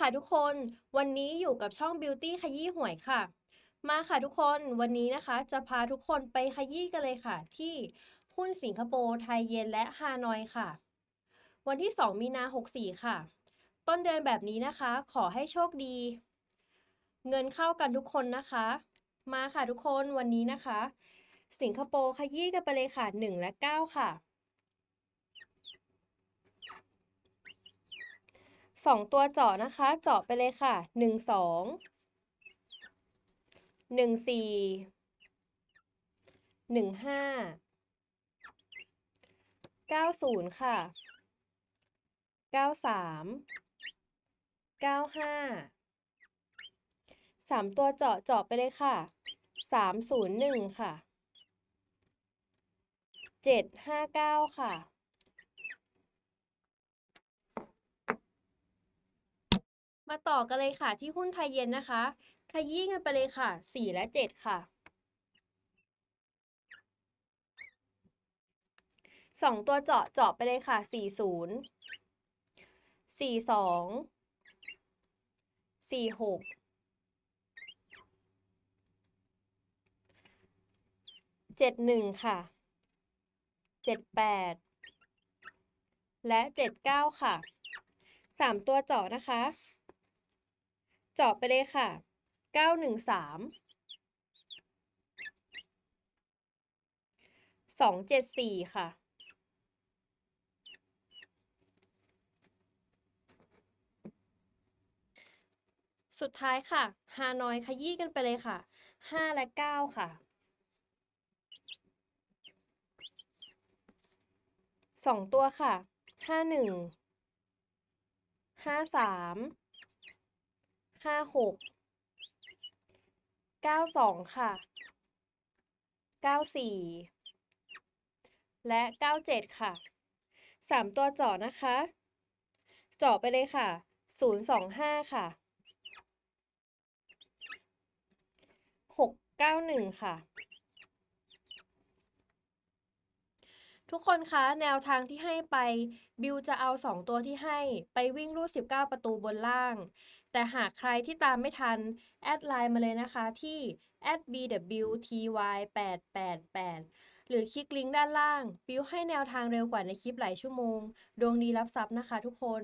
ค่ะทุกคน วันนี้อยู่กับช่อง Beauty ขยี้หวยค่ะ มาค่ะทุกคน วันนี้นะคะ จะพาทุกคนไปขยี้กันเลยค่ะ ที่หุ้นสิงคโปร์ไทยเยนและฮานอยค่ะ วันที่ 2 มีนา 64 ค่ะ ต้นเดือนแบบนี้นะคะ ขอให้โชคดี เงินเข้ากันทุกคนนะคะ มาค่ะทุกคน วันนี้นะคะ สิงคโปร์ขยี้กันไปเลยค่ะ 1 และ 9 ค่ะ สองตัวเจาะนะคะ เจาะไปเลยค่ะหนึ่งสองหนึ่งสี่หนึ่งห้าเก้าศูนย์ค่ะเก้าสามเก้าห้าสามตัวเจาะเจาะไปเลยค่ะสามศูนย์หนึ่งค่ะเจ็ดห้าเก้าค่ะ มาต่อกันเลยค่ะ ที่หุ้นไทยเย็นนะคะ ขยี้กันไปเลยค่ะสี่และเจ็ดค่ะสองตัวเจาะเจาะไปเลยค่ะสี่ศูนย์สี่สองสี่หกเจ็ดหนึ่งค่ะ เจ็ดแปด และเจ็ดเก้าค่ะ สามตัวเจาะนะคะ จาะไปเลยค่ะเก้าหนึ่งสามสองเจ็ดสี่ค่ะ สุดท้ายค่ะ ฮานอยขยี้กันไปเลยค่ะห้าและเก้าค่ะสองตัวค่ะห้า หนึ่งห้าสามห้าหกเก้าสองค่ะเก้าสี่และเก้าเจ็ดค่ะสามตัวเจาะนะคะ เจาะไปเลยค่ะศูนย์สองห้าค่ะหกเก้าหนึ่งค่ะ ทุกคนคะแนวทางที่ให้ไป บิวจะเอาสองตัวที่ให้ ไปวิ่งรูด 19 ประตูบนล่าง แต่หากใครที่ตามไม่ทัน แอดไลน์มาเลยนะคะที่ @bwty888 หรือคลิกลิงก์ด้านล่าง บิวให้แนวทางเร็วกว่าในคลิปหลายชั่วโมง ดวงดีรับทรัพย์นะคะทุกคน